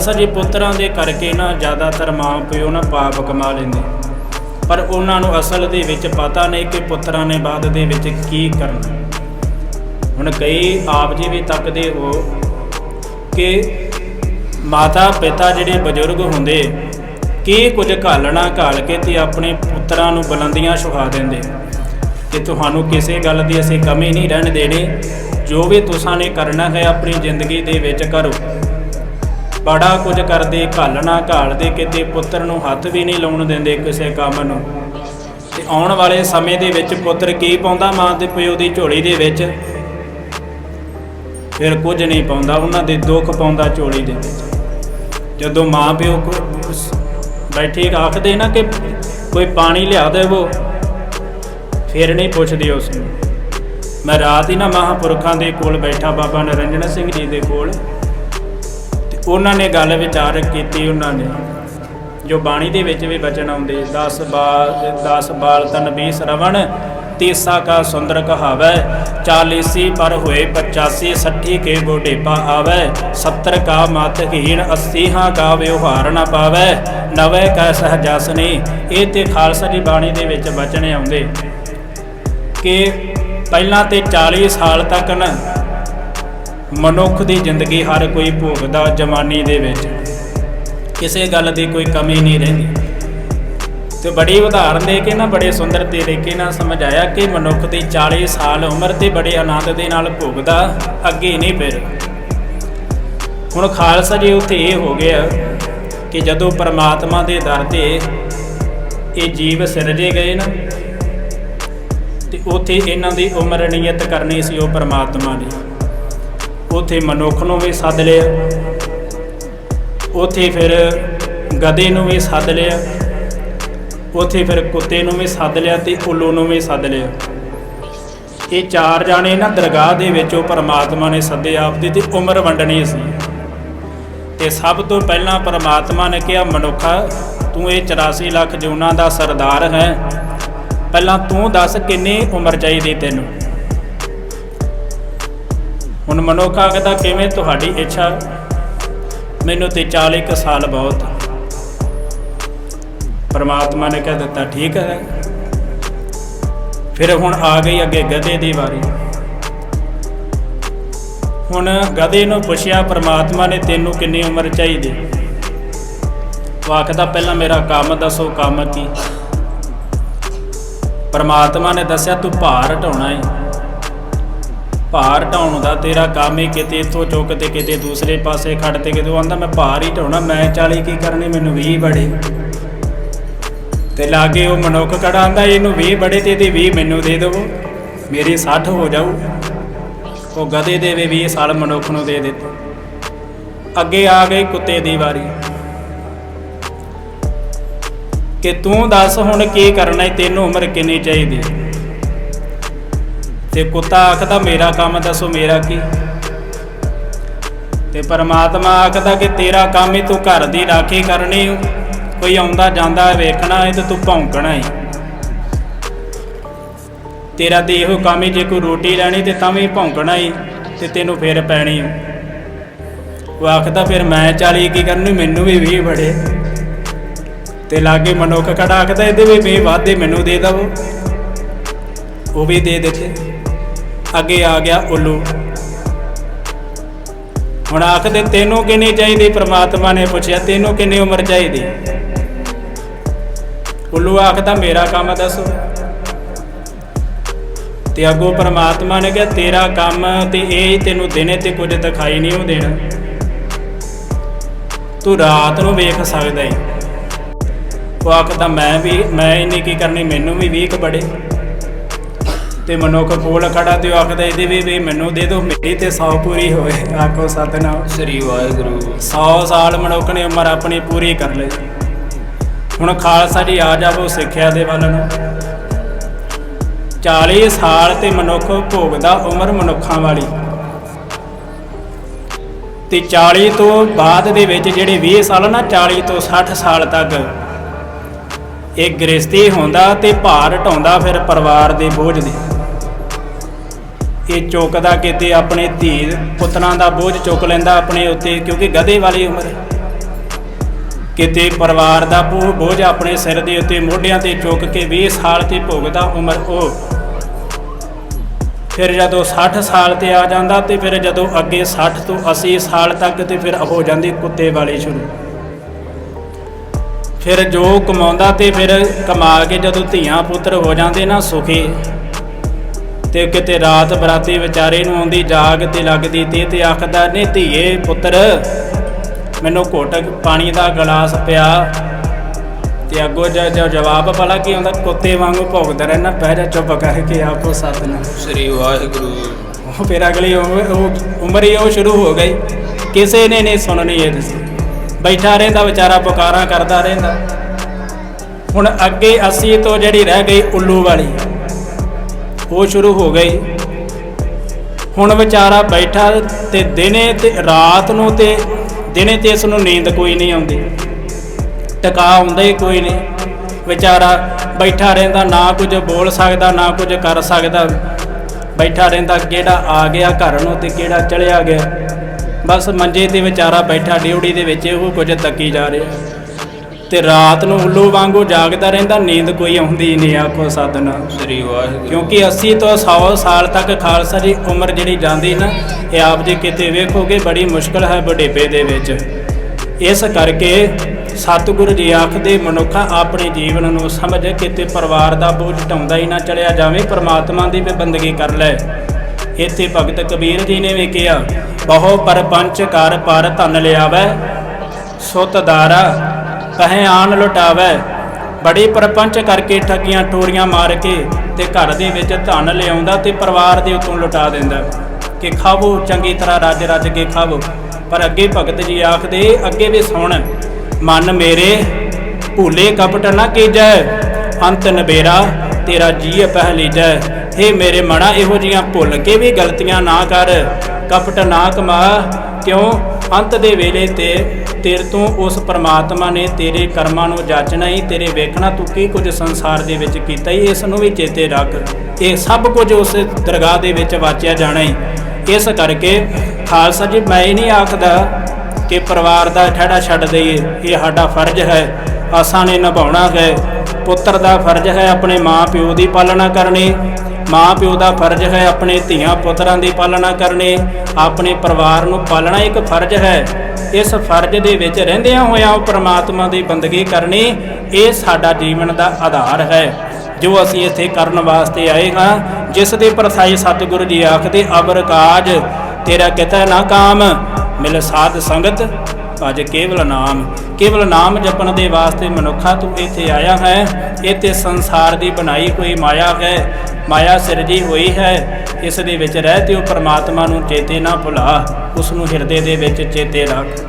ਸਜੇ ਪੁੱਤਰਾਂ ਦੇ ਕਰਕੇ ਨਾ ਜ਼ਿਆਦਾਤਰ ਮਾਂ ਪਿਓ ਨਾ ਪਾਪ ਕਮਾ ਲੈਂਦੇ। ਪਰ ਉਹਨਾਂ ਨੂੰ ਅਸਲ ਦੇ ਵਿੱਚ ਪਤਾ ਨਹੀਂ ਕਿ ਪੁੱਤਰਾਂ ਨੇ ਬਾਅਦ ਦੇ ਵਿੱਚ ਕੀ ਕਰਨਾ। ਹੁਣ ਕਈ ਆਪ ਜੀ ਵੀ ਤੱਕਦੇ ਹੋ ਕਿ ਮਾਤਾ ਪਿਤਾ ਜਿਹੜੇ ਬਜ਼ੁਰਗ ਹੁੰਦੇ, ਕੀ ਕੁਝ ਘਾਲਣਾ ਘਾਲ ਕੇ ਤੇ ਆਪਣੇ ਪੁੱਤਰਾਂ ਨੂੰ ਬੁਲੰਦੀਆਂ ਛੁਹਾ ਦਿੰਦੇ। ਕਿ ਤੁਹਾਨੂੰ ਕਿਸੇ ਗੱਲ ਦੀ ਅਸੀਂ ਕਮੀ ਨਹੀਂ ਰਹਿਣ ਦੇਣੀ। ਜੋ ਵੀ ਤੁਸਾਂ ਨੇ ਕਰਨਾ ਹੈ ਆਪਣੀ ਜ਼ਿੰਦਗੀ ਦੇ ਵਿੱਚ ਕਰੋ। ਬੜਾ ਕੁਝ ਕਰਦੇ ਘਾਲਣਾ ਘਾਲਦੇ, ਕਿਤੇ ਪੁੱਤਰ ਨੂੰ ਹੱਥ ਵੀ ਨਹੀਂ ਲਾਉਣ ਦਿੰਦੇ ਕਿਸੇ ਕੰਮ ਨੂੰ। ਤੇ ਆਉਣ ਵਾਲੇ ਸਮੇਂ ਦੇ ਵਿੱਚ ਪੁੱਤਰ ਕੀ ਪਾਉਂਦਾ ਮਾਂ ਦੇ ਪਿਓ ਦੀ ਝੋਲੀ ਦੇ ਵਿੱਚ? ਫਿਰ ਕੁਝ ਨਹੀਂ ਪਾਉਂਦਾ, ਉਹਨਾਂ ਦੇ ਦੁੱਖ ਪਾਉਂਦਾ ਝੋਲੀ ਦੇ ਵਿੱਚ। ਜਦੋਂ ਮਾਂ ਪਿਓ ਕੋ- ਬੈਠੇ ਆਖਦੇ ਨਾ ਕਿ ਕੋਈ ਪਾਣੀ ਲਿਆ ਦੇਵੋ, ਫਿਰ ਨਹੀਂ ਪੁੱਛਦੇ ਉਸ ਨੂੰ। ਮੈਂ ਰਾਤ ਹੀ ਨਾ ਮਹਾਂਪੁਰਖਾਂ ਦੇ ਕੋਲ ਬੈਠਾ, ਬਾਬਾ ਨਰਿੰਜਨ ਸਿੰਘ ਜੀ ਦੇ ਕੋਲ। ਉਹਨਾਂ ਨੇ ਗੱਲ ਵਿਚਾਰ ਕੀਤੀ ਉਹਨਾਂ ਨੇ। ਜੋ ਬਾਣੀ ਦੇ ਵਿੱਚ ਵੀ ਬਚਨ ਆਉਂਦੇ 10 ਬਾਲ 10 ਬਾਲ ਤਨ 20 ਰਵਣ, ਤੀਸਾ ਕਾ ਸੁੰਦਰ ਕਹਾਵੈ 40 ਪਰ ਹੋਏ 85 60 ਕੇ ਬੋਢੇਪਾ ਆਵੈ 70 ਕਾ ਮਤ ਹੀਣ 80 ਹਾਂ ਕਾ ਵਿਵਹਾਰ ਨਾ ਪਾਵੈ, ਨਵੇਂ ਕਾ ਸਹਜਾਸਨੀ। ਇਹ ਤੇ ਖਾਲਸਾ ਦੀ ਬਾਣੀ ਦੇ ਵਿੱਚ ਬਚਨ ਆਉਂਦੇ ਕਿ ਪਹਿਲਾਂ ਤੇ 40 ਸਾਲ ਤੱਕ ਨਾ ਮਨੁੱਖ ਦੀ ਜ਼ਿੰਦਗੀ ਹਰ ਕੋਈ ਭੋਗਦਾ ਜਵਾਨੀ ਦੇ ਵਿੱਚ। ਕਿਸੇ ਗੱਲ ਦੀ ਕੋਈ ਕਮੀ ਨਹੀਂ ਰਹਿੰਦੀ। ਤੇ ਬੜੀ ਉਦਾਹਰਨ ਦੇ ਕੇ ਨਾ, ਬੜੇ ਸੁੰਦਰ ਤਰੀਕੇ ਨਾਲ ਸਮਝਾਇਆ ਕਿ ਮਨੁੱਖ ਦੀ 40 ਸਾਲ ਉਮਰ ਤੇ ਬੜੇ ਆਨੰਦ ਦੇ ਨਾਲ ਭੋਗਦਾ, ਅੱਗੇ ਨਹੀਂ ਫਿਰ ਹੁਣ ਖਾਲਸਾ ਜੀ, ਉੱਥੇ ਇਹ ਹੋ ਗਿਆ ਕਿ ਜਦੋਂ ਪਰਮਾਤਮਾ ਦੇ ਦਰ ਤੇ ਇਹ ਜੀਵ ਸਿਰਜੇ ਗਏ ਨਾ, ਤੇ ਉੱਥੇ ਇਹਨਾਂ ਦੀ ਉਮਰ ਨਿਯਤ ਕਰਨੀ ਸੀ ਉਹ ਪਰਮਾਤਮਾ ਨੇ। ਉੱਥੇ ਮਨੁੱਖ ਨੂੰ ਵੀ ਸੱਦ ਲਿਆ। ਉੱਥੇ ਫਿਰ ਗਧੇ ਨੂੰ ਵੀ ਸੱਦ ਲਿਆ। ਉੱਥੇ ਫਿਰ ਕੁੱਤੇ ਨੂੰ ਵੀ ਸੱਦ ਲਿਆ ਤੇ ਉੱਲੂ ਨੂੰ ਵੀ ਸੱਦ ਲਿਆ। ਇਹ ਚਾਰ ਜਾਣੇ ਨਾ ਦਰਗਾਹ ਦੇ ਵਿੱਚ ਉਹ ਪਰਮਾਤਮਾ ਨੇ ਸੱਦੇ ਆਪਦੀ ਤੇ ਉਮਰ ਵੰਡਣੀ ਸੀ। ਤੇ ਸਭ ਤੋਂ ਪਹਿਲਾਂ ਪਰਮਾਤਮਾ ਨੇ ਕਿਹਾ, ਮਨੁੱਖਾ, ਤੂੰ ਇਹ 84 ਲੱਖ ਜੂਨਾਂ ਦਾ ਸਰਦਾਰ ਹੈ। ਪਹਿਲਾਂ ਤੂੰ ਦੱਸ ਕਿੰਨੀ ਉਮਰ ਚਾਹੀਦੀ ਤੈਨੂੰ? ਹੁਣ ਮਨੁੱਖ ਆਖਦਾ ਕਿਵੇਂ ਤੁਹਾਡੀ ਇੱਛਾ? ਮੈਨੂੰ ਤੇ 40 ਕੁ ਸਾਲ ਬਹੁਤ। ਪਰਮਾਤਮਾ ਨੇ ਕਹਿ ਦਿੱਤਾ, ਠੀਕ ਹੈ। ਫਿਰ ਹੁਣ ਆ ਗਈ ਅੱਗੇ ਗਧੇ ਦੀ ਵਾਰੀ। ਹੁਣ ਗਧੇ ਨੂੰ ਪੁੱਛਿਆ, ਪਰਮਾਤਮਾ ਨੇ ਤੈਨੂੰ ਕਿੰਨੀ ਉਮਰ ਚਾਹੀਦੀ? ਉਹ ਆਖਦਾ, ਪਹਿਲਾਂ ਮੇਰਾ ਕੰਮ ਦੱਸੋ, ਕੰਮ ਕੀ? ਪਰਮਾਤਮਾ ਨੇ ਦੱਸਿਆ, ਤੂੰ ਭਾਰ ਹਟਾਉਣਾ ਹੈ ਭਾਰ ਢਾਉਣ ਦਾ ਤੇਰਾ ਕੰਮ ਹੀ ਕਿਤੇ ਇੱਥੋਂ ਚੁੱਕ ਤੇ ਕਿਤੇ ਦੂਸਰੇ ਪਾਸੇ ਖੜ ਤੇ ਕਿਤੇ ਉਹ ਆਂਦਾ, ਮੈਂ ਭਾਰ ਹੀ ਢਾਉਣਾ, ਮੈਂ 40 ਕੀ ਕਰਨੇ, ਮੈਨੂੰ 20 ਬੜੇ। ਤੇ ਲਾਗੇ ਉਹ ਮਨੁੱਖ ਖੜਾ ਆਂਦਾ, ਇਹਨੂੰ 20 ਬੜੇ ਤੇ ਇਹਦੇ 20 ਮੈਨੂੰ ਦੇ ਦੇਵੋ, ਮੇਰੀ 60 ਹੋ ਜਾਊ। ਉਹ ਗਧੇ ਦੇਵੇ ਵੀ 20 ਸਾਲ ਮਨੁੱਖ ਨੂੰ ਦੇ ਦਿੱਤੇ। ਅੱਗੇ ਆ ਗਈ ਕੁੱਤੇ ਦੀ ਵਾਰੀ। ਕਿ ਤੂੰ ਦੱਸ ਹੁਣ ਕੀ ਕਰਨਾ ਹੈ ਤੈਨੂੰ ਉਮਰ ਕਿੰਨੀ ਚਾਹੀਦੀ? ਤੇ ਕੁੱਤਾ ਆਖਦਾ, ਮੇਰਾ ਕੰਮ ਦੱਸੋ, ਮੇਰਾ ਕੀ? ਤੇ ਪਰਮਾਤਮਾ ਆਖਦਾ ਕਿ ਤੇਰਾ ਕੰਮ ਹੀ ਤੂੰ ਘਰ ਦੀ ਰਾਖੀ ਕਰਨੀ ਕੋਈ ਆਉਂਦਾ ਜਾਂਦਾ ਵੇਖਣਾ ਹੈ ਤੇ ਤੂੰ ਭੌਂਕਣਾ ਹੈ ਤੇਰਾ ਤੇ ਇਹੋ ਕੰਮ ਹੀ ਜੇ ਕੋਈ ਰੋਟੀ ਲੈਣੀ ਤੇ ਤਾਂ ਵੀ ਭੌਂਕਣਾ ਹੀ ਤੇ ਤੈਨੂੰ ਫੇਰ ਪੈਣੀ ਉਹ ਆਖਦਾ, ਫਿਰ ਮੈਂ 40 ਕੀ ਕਰਨੀ ਮੈਨੂੰ ਵੀ 20 ਬੜੇ। ਤੇ ਲਾਗੇ ਮਨੁੱਖ ਖੜਾ ਆਖਦਾ, ਇਹਦੇ ਵੀ 20 ਵਾਧੇ ਮੈਨੂੰ ਦੇ ਦਵੋ। ਉਹ ਵੀ ਦੇ ਦਿੱਤੇ। ਅੱਗੇ ਆ ਗਿਆ ਉੱਲੂ। ਹੁਣ ਆਖਦੇ ਤੈਨੂੰ ਕਿੰਨੀ ਚਾਹੀਦੀ? ਪ੍ਰਮਾਤਮਾ ਨੇ ਪੁੱਛਿਆ, ਤੈਨੂੰ ਕਿੰਨੀ ਉਮਰ ਚਾਹੀਦੀ? ਉੱਲੂ ਆਖਦਾ, ਮੇਰਾ ਕੰਮ ਦੱਸੋ। ਤੇ ਅੱਗੋਂ ਪ੍ਰਮਾਤਮਾ ਨੇ ਕਿਹਾ, ਤੇਰਾ ਕੰਮ ਤੇ ਇਹ ਤੈਨੂੰ ਦਿਨੇ ਤੇ ਕੁਝ ਦਿਖਾਈ ਨਹੀਂ ਉਹ ਦੇਣਾ। ਤੂੰ ਰਾਤ ਨੂੰ ਵੇਖ ਸਕਦਾ ਹੈ ਉਹ ਆਖਦਾ, ਮੈਂ ਵੀ, ਮੈਂ ਇੰਨੀ ਕੀ ਕਰਨੀ, ਮੈਨੂੰ ਵੀ 20 ਬੜੇ। ਤੇ ਮਨੁੱਖ ਕੋਲ ਖੜਾ ਤੇ ਉਹ ਆਖਦਾ ਇਹਦੇ ਵੀ ਵੀ ਮੈਨੂੰ ਦੇ ਦਿਓ ਮੇਰੀ ਤੇ 100 ਪੂਰੀ ਹੋਵੇ ਆਖੋ ਸਤਨਾਮ। ਸ੍ਰੀ ਵਾਹਿਗੁਰੂ। 100 ਸਾਲ ਮਨੁੱਖ ਨੇ ਉਮਰ ਆਪਣੀ ਪੂਰੀ ਕਰ ਲਈ। ਹੁਣ ਖਾਲਸਾ ਜੀ ਆ ਜਾਵੋ ਸਿੱਖਿਆ ਦੇ ਵੱਲ ਨੂੰ। 40 ਸਾਲ ਤੇ ਮਨੁੱਖ ਭੋਗਦਾ ਉਮਰ ਮਨੁੱਖਾਂ ਵਾਲੀ। ਤੇ 40 ਤੋਂ ਬਾਅਦ ਦੇ ਵਿੱਚ ਜਿਹੜੇ 20 ਸਾਲ ਨਾ 40 ਤੋਂ 60 ਸਾਲ ਤੱਕ ਇਹ ਗ੍ਰਸਤੀ ਹੁੰਦਾ ਤੇ ਭਾਰ ਢਾਉਂਦਾ ਫਿਰ ਪਰਿਵਾਰ ਦੇ ਬੋਝ ਦੇ। ਇਹ ਚੁੱਕਦਾ ਕਿਤੇ ਆਪਣੇ ਧੀ ਪੁੱਤਰਾਂ ਦਾ ਬੋਝ ਚੁੱਕ ਲੈਂਦਾ ਆਪਣੇ ਉੱਤੇ, ਕਿਉਂਕਿ ਗਧੇ ਵਾਲੀ ਉਮਰ ਹੈ। ਕਿਤੇ ਪਰਿਵਾਰ ਦਾ ਬੋ- ਬੋਝ ਆਪਣੇ ਸਿਰ ਦੇ ਉੱਤੇ ਮੋਢਿਆਂ ਤੇ ਚੁੱਕ ਕੇ 20 ਸਾਲ ਤੇ ਭੋਗਦਾ ਉਮਰ ਉਹ। ਫਿਰ ਜਦੋਂ 60 ਸਾਲ ਤੇ ਆ ਜਾਂਦਾ ਤੇ ਫਿਰ ਜਦੋਂ ਅੱਗੇ 60 ਤੋਂ 80 ਸਾਲ ਤੱਕ ਤੇ ਫਿਰ ਹੋ ਜਾਂਦੀ ਕੁੱਤੇ ਵਾਲੇ ਸ਼ੁਰੂ। ਫਿਰ ਜੋ ਕਮਾਉਂਦਾ ਤੇ ਫਿਰ ਕਮਾ ਕੇ ਜਦੋਂ ਧੀਆਂ ਪੁੱਤਰ ਹੋ ਜਾਂਦੇ ਨਾ ਸੁਖੀ ਤੇ ਕਿਤੇ ਰਾਤ ਬਰਾਤੀ ਵਿਚਾਰੇ ਨੂੰ ਆਉਂਦੀ ਜਾਗ ਤੇ ਲੱਗਦੀ ਤੇ ਤੇ ਆਖਦਾ ਨੇ ਧੀਏ ਪੁੱਤਰ ਮੈਨੂੰ ਘੁੱਟ ਪਾਣੀ ਦਾ ਗਲਾਸ ਪਿਆ। ਤੇ ਅੱਗੋਂ ਜ ਜ- ਜਵਾਬ ਭਲਾ ਕੀ ਹੁੰਦਾ ਕੁੱਤੇ ਵਾਂਗੂ ਭੌਂਕਦਾ ਰਹਿਣਾ ਬਹਿ ਜਾ ਚੁੱਪ ਕਰਕੇ ਆਪੋ ਸਤਨਾਮ। ਸ੍ਰੀ ਵਾਹਿਗੁਰੂ। ਉਹ ਫਿਰ ਅਗਲੀ ਉਮਰ ਹੀ ਉਹ ਸ਼ੁਰੂ ਹੋ ਗਈ। ਕਿਸੇ ਨੇ ਨਹੀਂ ਸੁਣਨੀ ਇਹ ਦੱਸੀ। ਬੈਠਾ ਰਹਿੰਦਾ ਵਿਚਾਰਾ ਪੁਕਾਰਾਂ ਕਰਦਾ ਰਹਿੰਦਾ। ਹੁਣ ਅੱਗੇ 80 ਤੋਂ ਜਿਹੜੀ ਰਹਿ ਗਈ ਉੱਲੂ ਵਾਲੀ। ਉਹ ਸ਼ੁਰੂ ਹੋ ਗਈ। ਹੁਣ ਵਿਚਾਰਾ ਬੈਠਾ ਤੇ ਦਿਨੇ ਤੇ ਰਾਤ ਨੂੰ ਤੇ ਦਿਨੇ ਤੇ ਇਸ ਨੂੰ ਨੀਂਦ ਕੋਈ ਨਹੀਂ ਆਉਂਦੀ। ਟਿਕਾ ਆਉਂਦਾ ਹੀ ਕੋਈ ਨਹੀਂ। ਵਿਚਾਰਾ ਬੈਠਾ ਰਹਿੰਦਾ, ਨਾ ਕੁਝ ਬੋਲ ਸਕਦਾ, ਨਾ ਕੁਝ ਕਰ ਸਕਦਾ। ਬੈਠਾ ਰਹਿੰਦਾ, ਕਿਹੜਾ ਆ ਗਿਆ ਘਰ ਨੂੰ ਤੇ ਕਿਹੜਾ ਚਲਿਆ ਗਿਆ। ਬਸ ਮੰਜੇ ਤੇ ਵਿਚਾਰਾ ਬੈਠਾ, ਡਿਊਟੀ ਦੇ ਵਿੱਚ ਉਹ ਕੁਝ ਤੱਕੀ ਜਾ ਰਿਹਾ। ਤੇ ਰਾਤ ਨੂੰ ਉੱਲੂ ਵਾਂਗੂ ਜਾਗਦਾ ਰਹਿੰਦਾ ਨੀਂਦ ਕੋਈ ਆਉਂਦੀ ਨਹੀਂ ਆਖੋ ਸਤਨਾ ਸ੍ਰੀ ਵਾਹਿਗੁਰੂ। ਕਿਉਂਕਿ 80 ਤੋਂ 100 ਸਾਲ ਤੱਕ ਖਾਲਸਾ ਦੀ ਉਮਰ ਜਿਹੜੀ ਜਾਂਦੀ ਨਾ ਇਹ ਆਪ ਜੀ ਕਿਤੇ ਵੇਖੋਗੇ ਬੜੀ ਮੁਸ਼ਕਲ ਹੈ ਬੁਢੇਪੇ ਦੇ ਵਿੱਚ। ਇਸ ਕਰਕੇ ਸਤਿਗੁਰੂ ਜੀ ਆਖਦੇ ਮਨੁੱਖਾ ਆਪਣੇ ਜੀਵਨ ਨੂੰ ਸਮਝ ਕਿਤੇ ਪਰਿਵਾਰ ਦਾ ਬੋਝ ਢਾਉਂਦਾ ਹੀ ਨਾ ਚਲਿਆ ਜਾਵੇ ਪ੍ਰਮਾਤਮਾ ਦੀ ਵੀ ਬੰਦਗੀ ਕਰ ਲੈ। ਇੱਥੇ ਭਗਤ ਕਬੀਰ ਜੀ ਨੇ ਵੀ ਕਿਹਾ ਬਹੁ ਪਰਪੰਚ ਕਰ ਪਰ ਧਨ ਲਿਆਵੈ ਸੁਤ ਦਾਰਾ ਕਹੇ ਆਨ ਲੁਟਾਵੈ। ਬੜੀ ਪਰਪੰਚ ਕਰਕੇ ਠੱਗੀਆਂ ਟੋਰੀਆਂ ਮਾਰ ਕੇ ਤੇ ਘਰ ਦੇ ਵਿੱਚ ਧਨ ਲਿਆਉਂਦਾ ਤੇ ਪਰਿਵਾਰ ਦੇ ਉਤੋਂ ਲੁਟਾ ਦਿੰਦਾ। ਕਿ ਖਾਵੋ, ਚੰਗੀ ਤਰ੍ਹਾਂ ਰੱਜ ਰੱਜ ਕੇ ਖਾਵੋ। ਪਰ ਅੱਗੇ ਭਗਤ ਜੀ ਆਖਦੇ, ਅੱਗੇ ਵੀ ਸੁਣ। ਮਨ ਮੇਰੇ ਭੂਲੇ ਕਪਟ ਨਾ ਕੀਜੈ। ਅੰਤ ਨਬੇਰਾ ਤੇਰਾ ਜੀ ਪਹਿਲੀਜੈ। ਹੇ ਮੇਰੇ ਮਣਾ, ਇਹੋ ਜੀਆਂ ਭੁੱਲ ਕੇ ਵੀ ਗਲਤੀਆਂ ਨਾ ਕਰ। ਕਪਟ ਨਾ ਕਮਾ, ਕਿਉਂ? ਅੰਤ ਦੇ ਵੇਲੇ ਤੇ ਤੇਰੇ ਤੋਂ ਉਸ ਪਰਮਾਤਮਾ ਨੇ ਤੇਰੇ ਕਰਮਾਂ ਨੂੰ ਜਾਚਣਾ ਹੀ ਤੇਰੇ ਵੇਖਣਾ ਤੂੰ ਕੀ ਕੁਝ ਸੰਸਾਰ ਦੇ ਵਿੱਚ ਕੀਤਾ ਹੀ ਇਸ ਨੂੰ ਵੀ ਚੇਤੇ ਰੱਖ। ਇਹ ਸਭ ਕੁਝ ਉਸ ਦਰਗਾਹ ਦੇ ਵਿੱਚ ਵਾਚਿਆ ਜਾਣਾ ਹੀ ਇਸ ਕਰਕੇ ਖਾਲਸਾ ਜੀ, ਮੈਂ ਹੀ ਨਹੀਂ ਆਖਦਾ ਕਿ ਪਰਿਵਾਰ ਦਾ ਠੜਾ ਛੱਡ ਦਈਏ, ਇਹ ਸਾਡਾ ਫਰਜ਼ ਹੈ, ਆਸਾਂ ਨੇ ਨਿਭਾਉਣਾ ਹੈ। ਪੁੱਤਰ ਦਾ ਫਰਜ਼ ਹੈ ਆਪਣੇ ਮਾਂ ਪਿਓ ਦੀ ਪਾਲਣਾ ਕਰਨੀ ਮਾਂ ਪਿਓ ਦਾ ਫਰਜ਼ ਹੈ ਆਪਣੇ ਧੀਆਂ ਪੁੱਤਰਾਂ ਦੀ ਪਾਲਣਾ ਕਰਨੀ। ਆਪਣੇ ਪਰਿਵਾਰ ਨੂੰ ਪਾਲਣਾ ਇੱਕ ਫਰਜ਼ ਹੈ। ਇਸ ਫਰਜ਼ ਦੇ ਵਿੱਚ ਰਹਿੰਦਿਆਂ ਹੋਇਆਂ ਉਹ ਪ੍ਰਮਾਤਮਾ ਦੀ ਬੰਦਗੀ ਕਰਨੀ ਇਹ ਸਾਡਾ ਜੀਵਨ ਦਾ ਆਧਾਰ ਹੈ। ਜੋ ਅਸੀਂ ਇੱਥੇ ਕਰਨ ਵਾਸਤੇ ਆਏ ਹਾਂ, ਜਿਸ ਦੇ ਪ੍ਰਸਾਈ ਸਤਿਗੁਰੂ ਜੀ ਆਖਦੇ, ਅਬਰ ਕਾਜ, ਤੇਰਾ ਕਿਤੇ ਨਾ ਕਾਮ, ਮਿਲ ਸਾਧ ਸੰਗਤ, ਭਜ ਕੇਵਲ ਨਾਮ। ਕੇਵਲ ਨਾਮ ਜਪਣ ਦੇ ਵਾਸਤੇ ਮਨੁੱਖਾ ਤੂੰ ਇੱਥੇ ਆਇਆ ਹੈ। ਇੱਥੇ ਸੰਸਾਰ ਦੀ ਬਣਾਈ ਹੋਈ ਮਾਇਆ ਹੈ। ਮਾਇਆ ਸਿਰਜੀ ਹੋਈ ਹੈ। ਇਸ ਦੇ ਵਿੱਚ ਰਹਿ ਤੇ ਉਹ ਪ੍ਰਮਾਤਮਾ ਨੂੰ ਚੇਤੇ ਨਾ ਭੁਲਾ। ਉਸ ਨੂੰ ਹਿਰਦੇ ਦੇ ਵਿੱਚ ਚੇਤੇ ਰੱਖ।